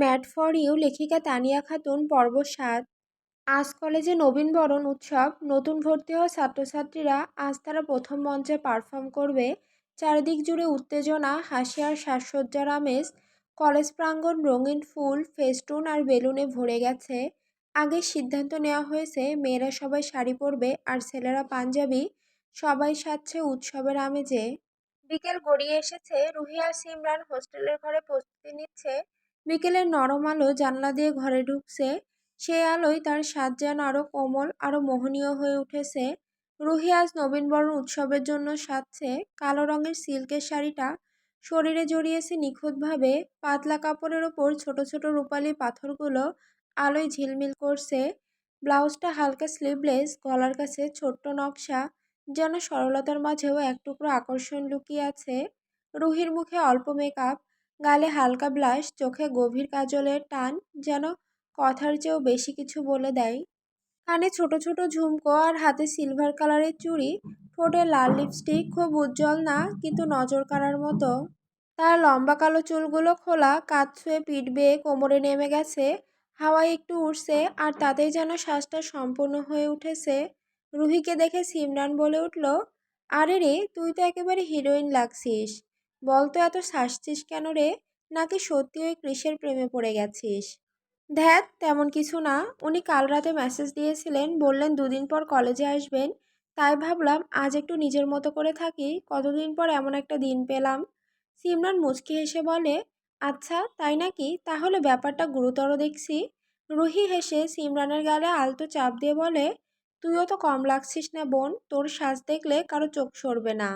Mat for you লেখিকা তানিয়া খাতুন পর্ব সাত। আজ কলেজে নবীনবরণ উৎসব। নতুন ভর্তি হওয়া ছাত্রছাত্রীরা আজ তারা প্রথম মঞ্চে পারফর্ম করবে। চারিদিক জুড়ে উত্তেজনা, হাসি আর সাজসজ্জার আমেজ কলেজ প্রাঙ্গণ রঙিন ফুল, ফেস্টুন আর বেলুনে ভরে গেছে। আগে সিদ্ধান্ত নেওয়া হয়েছে, মেয়েরা সবাই শাড়ি পরবে আর ছেলেরা পাঞ্জাবি। সবাই সাজছে উৎসবের আমেজে। বিকেল গড়িয়ে এসেছে রুহি আর সিমরান হোস্টেলের ঘরে প্রস্তুতি নিচ্ছে বিকেলের নরম আলো জানলা দিয়ে ঘরে ঢুকছে সেই আলোয় তার স্বাদ যেন আরও কোমল আরও মোহনীয় হয়ে উঠেছে। রুহি আজ নবীনবরণ উৎসবের জন্য সাজছে। কালো রঙের সিল্কের শাড়িটা শরীরে জড়িয়েছে নিখুঁতভাবে। পাতলা কাপড়ের ওপর ছোট ছোট রূপালি পাথরগুলো আলোয় ঝিলমিল করছে। ব্লাউজটা হালকা স্লিভলেস গলার কাছে ছোট্ট নকশা যেন সরলতার মাঝেও এক টুকরো আকর্ষণ লুকিয়ে আছে। রুহির মুখে অল্প মেকআপ গালে হালকা ব্লাশ, চোখে গভীর কাজলের টান যেন কথার চেয়েও বেশি কিছু বলে দেয়। কানে ছোট ছোট ঝুমকো আর হাতে সিলভার কালারের চুড়ি, ঠোঁটে লাল লিপস্টিক, খুব উজ্জ্বল না, কিন্তু নজর কাড়ার মতো। তার লম্বা কালো চুলগুলো খোলা, কাত ছুঁয়ে পিঠ বেয়ে কোমরে নেমে গেছে হাওয়ায় একটু উঠছে আর তাতেই যেন শ্বাসটা সম্পূর্ণ হয়ে উঠেছে। রুহিকে দেখে সিমরান বলে উঠল, আরে রে, তুই তো একেবারে হিরোইন লাগছিস। বলতো এত শাসছিস কেন রে? নাকি সত্যি ওই কৃষের প্রেমে পড়ে গেছিস? ধ্যাত তেমন কিছু না। উনি কাল রাতে মেসেজ দিয়েছিলেন, বললেন দুদিন পর কলেজে আসবেন। তাই ভাবলাম, আজ একটু নিজের মতো করে থাকি, কতদিন পর এমন একটা দিন পেলাম। সিমরান মুচকি হেসে বলে আচ্ছা তাই নাকি? তাহলে ব্যাপারটা গুরুতর দেখছি। রুহি হেসে সিমরানের গালে আলতো চাপ দিয়ে বলে, তুইও তো কম লাগছিস না বোন, তোর সাজ দেখলে কারও চোখ সরবে না।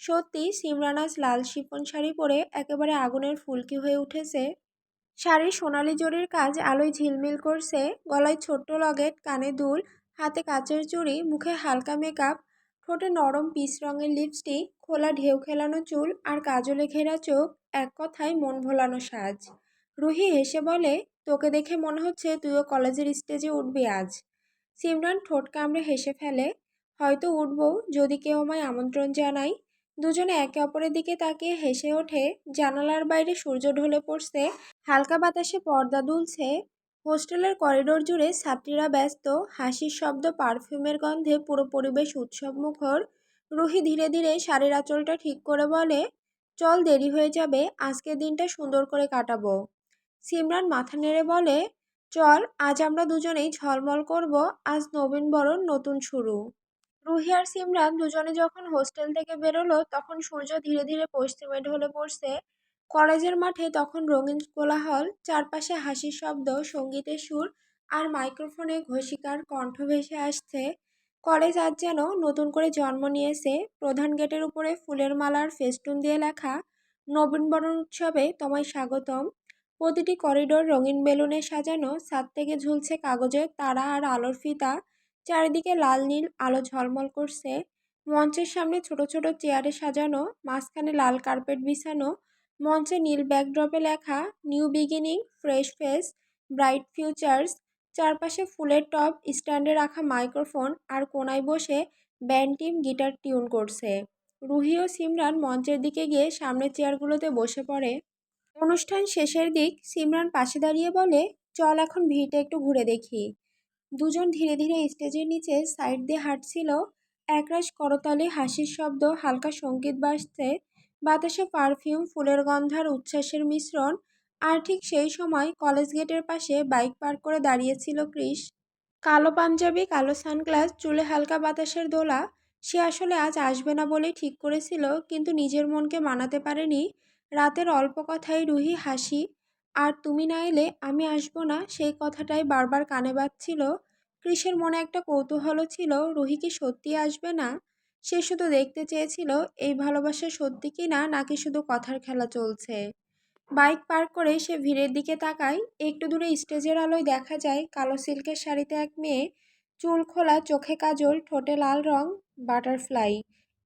সত্যি সিমরান আজ লাল শিফন শাড়ি পরে একেবারে আগুনের ফুলকি হয়ে উঠেছে। শাড়ির সোনালি জরির কাজ আলোয় ঝিলমিল করছে। গলায় ছোট্ট লগেট, কানে দুল, হাতে কাচের চুড়ি, মুখে হালকা মেকআপ, ঠোঁটে নরম পিস রঙের লিপস্টিক, খোলা ঢেউ খেলানো চুল আর কাজলে ঘেরা চোখ এক কথায় মন ভোলানো সাজ। রুহি হেসে বলে, তোকে দেখে মনে হচ্ছে তুইও কলেজের স্টেজে উঠবি আজ। সিমরান ঠোঁট কামড়ে হেসে ফেলে, হয়তো উঠব যদি কেউ আমায় আমন্ত্রণ জানায়। দুজনে একে অপরের দিকে তাকিয়ে হেসে ওঠে। জানালার বাইরে সূর্য ঢলে পড়ছে। হালকা বাতাসে পর্দা দুলছে। হোস্টেলের করিডোর জুড়ে ছাত্রীরা ব্যস্ত। হাসির শব্দ, পারফিউমের গন্ধে পুরো পরিবেশ উৎসব মুখর রুহি ধীরে ধীরে শাড়ির আঁচলটা ঠিক করে বলে, চল দেরি হয়ে যাবে আজকের দিনটা সুন্দর করে কাটাবো। সিমরান মাথা নেড়ে বলে, চল, আজ আমরা দুজনেই ঝলমল করব। আজ নবীন বরণ নতুন শুরু। রুহি আর সিমরান দুজনে যখন হোস্টেল থেকে বেরোলো, তখন সূর্য ধীরে ধীরে পশ্চিমে ঢলে পড়ছে। কলেজের মাঠে তখন রঙিন কোলাহল, চারপাশে হাসির শব্দ, সঙ্গীতের সুর আর মাইক্রোফোনে ঘোষিকার কণ্ঠ ভেসে আসছে। কলেজ আজ যেন নতুন করে জন্ম নিয়েছে। প্রধান গেটের উপরে ফুলের মালার ফেস্টুন দিয়ে লেখা নবীনবরণ উৎসবে তোমায় স্বাগতম। প্রতিটি করিডোর রঙিন বেলুনে সাজানো, ছাদ থেকে ঝুলছে কাগজের তারা আর আলোর ফিতা। চারিদিকে লাল নীল, আলো ঝলমল করছে। মঞ্চের সামনে ছোট ছোট চেয়ারে সাজানো, মাঝখানে লাল কার্পেট বিছানো, মঞ্চে নীল ব্যাকড্রপে লেখা new beginning fresh face bright futures চারপাশে ফুলের টব, স্ট্যান্ডে রাখা মাইক্রোফোন আর কোনায় বসে ব্যান্ড টিম গিটার টিউন করছে। রুহি ও সিমরান মঞ্চের দিকে গিয়ে সামনের চেয়ারগুলোতে বসে পড়ে। অনুষ্ঠান শেষের দিক সিমরান পাশে দাঁড়িয়ে বলে, চল এখন ভিড়টা একটু ঘুরে দেখি। দুজন ধীরে ধীরে স্টেজের নিচে সাইড দিয়ে হাঁটছিল। একরাশ করতালে, হাসির শব্দ, হালকা সংগীত বাজছে, বাতাসে পারফিউম, ফুলের গন্ধার উচ্ছ্বাসের মিশ্রণ, আর ঠিক সেই সময় কলেজ গেটের পাশে বাইক পার্ক করে দাঁড়িয়েছিল ক্রিস। কালো পাঞ্জাবি, কালো সানগ্লাস, চুলে হালকা বাতাসের দোলা। সে আসলে আজ আসবে না বলেই ঠিক করেছিল, কিন্তু নিজের মনকে মানাতে পারেনি। রাতের অল্প কথাই রুহি হাসি, আর তুমি না এলে আমি আসব না? সেই কথাটাই বারবার কানে বাজছিল। কৃষের মনে একটা কৌতূহলও ছিল, রুহি কি সত্যি আসবে না? সে শুধু দেখতে চেয়েছিল, এই ভালোবাসা সত্যি কি না, নাকি শুধু কথার খেলা চলছে? বাইক পার্ক করে সে ভিড়ের দিকে তাকায়, একটু দূরে স্টেজের আলোয় দেখা যায়, কালো সিল্কের শাড়িতে এক মেয়ে, চুল খোলা, চোখে কাজল, ঠোঁটে লাল রং, বাটারফ্লাই।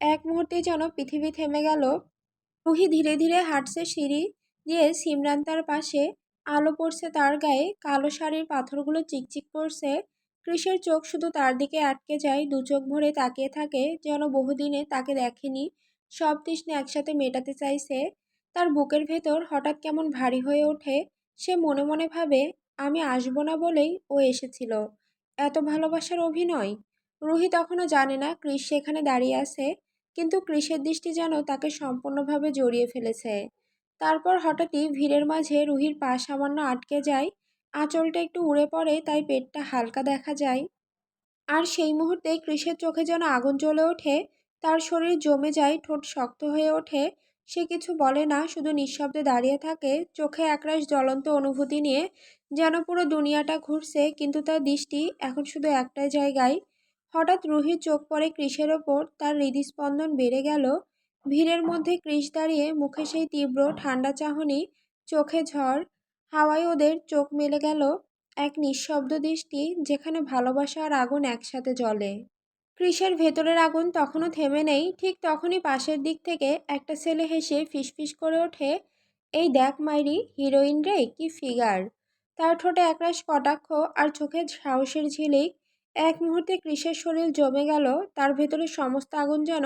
এক মুহূর্তে যেন পৃথিবী থেমে গেল। রুহি ধীরে ধীরে হাঁটছে সিঁড়ি দিয়ে সিমরান তার পাশে, আলো পড়ছে তার গায়ে, কালো শাড়ির পাথরগুলো চিকচিক করছে কৃষের চোখ শুধু তার দিকে আটকে যায়, দু চোখ ভরে তাকিয়ে থাকে যেন বহুদিনে তাকে দেখেনি। সব তৃষ্ণে একসাথে মেটাতে চাইছে। তার বুকের ভেতর হঠাৎ কেমন ভারী হয়ে ওঠে। সে মনে মনে ভাবে, আমি আসব না বলেই ও এসেছিল। এত ভালোবাসার অভিনয়? রুহি তখনও জানে না ক্রিস সেখানে দাঁড়িয়ে আছে, কিন্তু কৃষের দৃষ্টি যেন তাকে সম্পূর্ণভাবে জড়িয়ে ফেলেছে। তারপর হঠাৎই ভিড়ের মাঝে রুহির পা সামান্য আটকে যায়। আঁচলটা একটু উড়ে পড়ে, তাই পেটটা হালকা দেখা যায়। আর সেই মুহূর্তে ক্রিসের চোখে যেন আগুন জ্বলে ওঠে, তার শরীর জমে যায়, ঠোঁট শক্ত হয়ে ওঠে। সে কিছু বলে না, শুধু নিঃশব্দে দাঁড়িয়ে থাকে, চোখে একরাশ জ্বলন্ত অনুভূতি নিয়ে, যেন পুরো দুনিয়াটা ঘুরছে, কিন্তু তার দৃষ্টি এখন শুধু একটাই জায়গায়। হঠাৎ রুহির চোখ পড়ে কৃষের ওপর, তার হৃদস্পন্দন বেড়ে গেল। ভিড়ের মধ্যে কৃষ দাঁড়িয়ে মুখে সেই তীব্র ঠান্ডা চাহনি, চোখে ঝড় হাওয়ায় ওদের চোখ মেলে গেল এক নিঃশব্দ দৃষ্টি যেখানে ভালোবাসা আর আগুন একসাথে জ্বলে। ক্রিসের ভেতরের আগুন তখনও থেমে নেই, ঠিক তখনই পাশের দিক থেকে একটা ছেলে হেসে ফিসফিস করে ওঠে, এই দেখ মাইরি, হিরোইন রে, কি ফিগার। তার ঠোঁটে একরাশ কটাক্ষ আর চোখে সাহসের ঝিলিক। এক মুহূর্তে ক্রিসের শরীর জমে গেল, তার ভেতরে সমস্ত আগুন যেন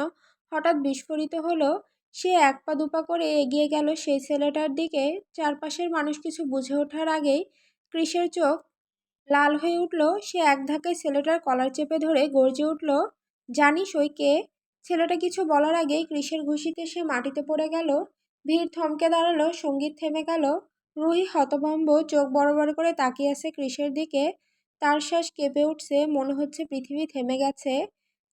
হঠাৎ বিস্ফোরিত হলো। সে এক পা দুপা করে এগিয়ে গেল সেই ছেলেটার দিকে। চারপাশের মানুষ কিছু বুঝে ওঠার আগেই ক্রিসের চোখ লাল হয়ে উঠল। সে এক ধাক্কায় ছেলেটার কলার চেপে ধরে গর্জে উঠল, জানিস ওই কে? ছেলেটা কিছু বলার আগেই ক্রিসের ঘুষিতে সে মাটিতে পড়ে গেল। ভিড় থমকে দাঁড়াল, সংগীত থেমে গেল। রুহি হতভম্ব চোখ বড় বড় করে তাকিয়ে আছে ক্রিসের দিকে। তার শ্বাস কেঁপে উঠছে, মনে হচ্ছে পৃথিবী থেমে গেছে।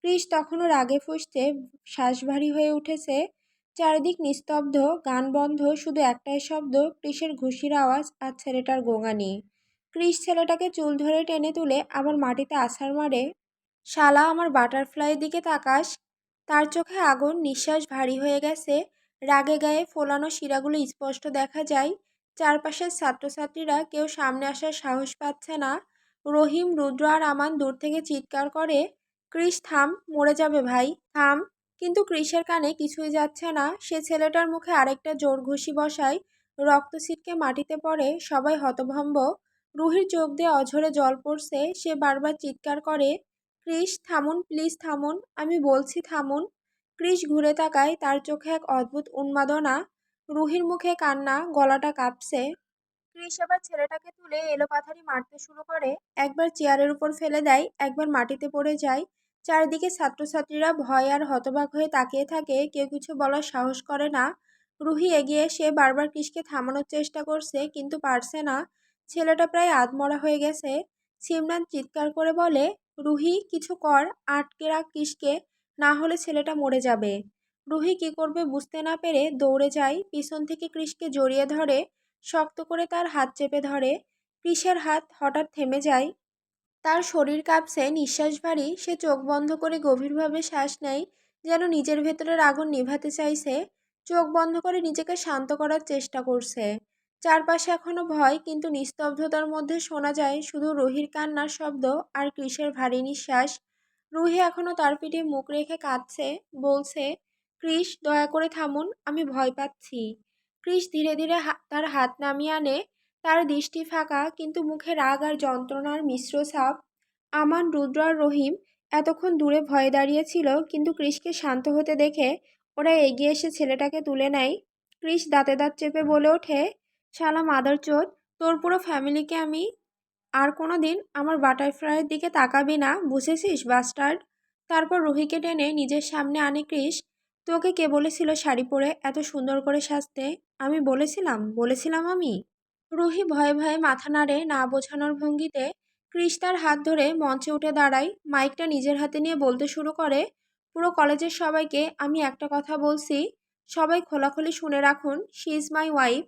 ক্রিস তখনও রাগে ফুসতে শ্বাস ভারী হয়ে উঠেছে। চারিদিক নিস্তব্ধ, গান বন্ধ, শুধু একটাই শব্দ ক্রিসের ঘুষির আওয়াজ আর ছেলেটার গোঙানি। ক্রিস ছেলেটাকে চুল ধরে টেনে তুলে আবার মাটিতে আছাড় মারে, শালা, আমার বাটারফ্লাইয়ের দিকে তাকাস। তার চোখে আগুন, নিঃশ্বাস ভারী হয়ে গেছে। রাগে গায়ে ফোলানো শিরাগুলো স্পষ্ট দেখা যায়। চারপাশের ছাত্রছাত্রীরা কেউ সামনে আসার সাহস পাচ্ছে না। রহিম, রুদ্র আর আমান দূর থেকে চিৎকার করে ক্রিস থাম, মরে যাবে ভাই, থাম। কিন্তু ক্রিসের কানে কিছুই যাচ্ছে না। সে ছেলেটার মুখে আরেকটা জোর ঘুষি বসায়, রক্ত ছিটকে মাটিতে পড়ে, সবাই হতভম্ব। রুহির চোখ দিয়ে অঝরে জল পড়ছে, সে বারবার চিৎকার করে ক্রিস থামুন, প্লিজ থামুন, আমি বলছি থামুন। ক্রিস ঘুরে তাকায়, তার চোখে এক অদ্ভুত উন্মাদনা। রুহির মুখে কান্না, গলাটা কাঁপছে। ক্রিস এবার ছেলেটাকে তুলে এলোপাথারি মারতে শুরু করে, একবার চেয়ারের উপর ফেলে দেয়, একবার মাটিতে পড়ে যায়। চারিদিকে ছাত্রছাত্রীরা ভয় আর হতবাক হয়ে তাকিয়ে থাকে। কেউ কিছু বলার সাহস করে না। রুহি এগিয়ে এসে বারবার ক্রিসকে থামানোর চেষ্টা করছে, কিন্তু পারছে না। ছেলেটা প্রায় আধমরা হয়ে গেছে। সিমরান চিৎকার করে বলে, রুহি, কিছু কর, আটকে রাখ কিসকে না হলে ছেলেটা মরে যাবে। রুহি কি করবে বুঝতে না পেরে দৌড়ে যায়, পিছন থেকে কৃষকে জড়িয়ে ধরে, শক্ত করে তার হাত চেপে ধরে। কৃষের হাত হঠাৎ থেমে যায়। তার শরীর কাঁপছে, নিঃশ্বাস ভারী, সে চোখ বন্ধ করে গভীরভাবে শ্বাস নেয়, যেন নিজের ভেতরের আগুন নিভাতে চাইছে। চোখ বন্ধ করে নিজেকে শান্ত করার চেষ্টা করছে। চারপাশে এখনও ভয়, কিন্তু নিস্তব্ধতার মধ্যে শোনা যায় শুধু রুহির কান্নার শব্দ আর ক্রিসের ভারী নিঃশ্বাস। রুহি এখনও তার পিঠে মুখ রেখে কাঁদছে, বলছে ক্রিস দয়া করে থামুন, আমি ভয় পাচ্ছি। ক্রিস ধীরে ধীরে তার হাত নামিয়ে আনে তার দৃষ্টি ফাঁকা, কিন্তু মুখে রাগ আর যন্ত্রণার মিশ্র ছাপ। আমান রুদ্র আর রহিম এতক্ষণ দূরে ভয়ে দাঁড়িয়েছিল কিন্তু ক্রিসকে শান্ত হতে দেখে ওরা এগিয়ে এসে ছেলেটাকে তুলে নেয়। ক্রিস দাঁতে দাঁত চেপে বলে ওঠে শালা মাদার চোদ তোর পুরো ফ্যামিলিকে আমি আর কোনো দিন আমার বাটারফ্লাইয়ের দিকে তাকাবি না, বুঝেছিস বাস্টার্ড? তারপর রুহিকে টেনে নিজের সামনে আনে ক্রিস তোকে কে বলেছিল শাড়ি পরে এত সুন্দর করে সাজতে? আমি বলেছিলাম বলেছিলাম আমি? রুহি ভয়ে ভয়ে মাথা নাড়ে না বোঝানোর ভঙ্গিতে তার হাত ধরে মঞ্চে উঠে দাঁড়ায়। মাইকটা নিজের হাতে নিয়ে বলতে শুরু করে, পুরো কলেজের সবাইকে আমি একটা কথা বলছি, সবাই খোলাখুলি শুনে রাখুন she is my wife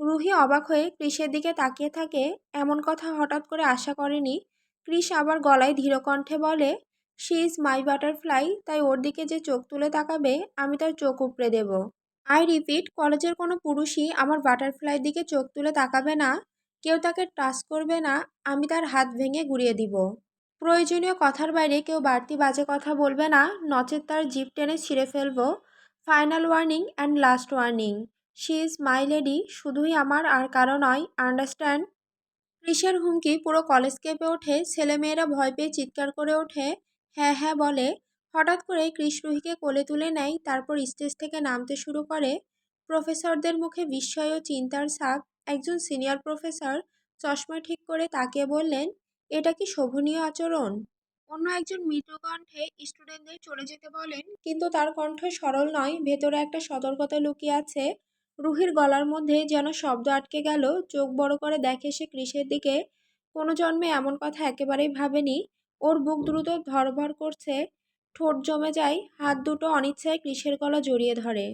Ruhi অবাক হয়ে ক্রিসের দিকে তাকিয়ে থাকে, এমন কথা হঠাৎ করে আশা করেনি। কৃষ আবার গলায় ধীরকণ্ঠে বলে শি ইজ মাই বাটারফ্লাই তাই ওর দিকে যে চোখ তুলে তাকাবে, আমি তার চোখ উপড়ে দেব। আই রিপিট কলেজের কোনো পুরুষই আমার বাটারফ্লাইয়ের দিকে চোখ তুলে তাকাবে না, কেউ তাকে টাচ করবে না, আমি তার হাত ভেঙে গুড়িয়ে দিব। প্রয়োজনীয় কথার বাইরে কেউ বাড়তি বাজে কথা বলবে না, নচেত তার জিপ টেনে ছিঁড়ে ফেলব। Final warning and last warning she is my lady শুধুই আমার আর কারও নয় আন্ডারস্ট্যান্ড ক্রিসের হুমকি পুরো কলেজ কেঁপে ওঠে, ছেলেমেয়েরা ভয় পেয়ে চিৎকার করে ওঠে হ্যাঁ হ্যাঁ বলে। হঠাৎ করে ক্রিস রুহিকে কোলে তুলে নেয়, তারপর স্টেজ থেকে নামতে শুরু করে। প্রফেসরদের মুখে বিস্ময় ও চিন্তার ছাপ। একজন সিনিয়র প্রফেসর চশমা ঠিক করে তাকিয়ে বললেন, এটা কি শোভনীয় আচরণ? অন্য একজন মৃদু কণ্ঠে স্টুডেন্টদের চলে যেতে বলেন, কিন্তু তার কণ্ঠ সরল নয়, ভেতরে একটা সতর্কতা লুকিয়ে আছে। রুহির গলার মধ্যে যেন শব্দ আটকে গেল, চোখ বড় করে দেখে সে কৃষের দিকে। কোনো জন্মে এমন কথা একেবারেই ভাবেনি। ওর বুক দ্রুত ধরভর করছে। ঠোঁট জমে যায় হাত দুটো অনিচ্ছায় কৃশের গলা জড়িয়ে ধরে।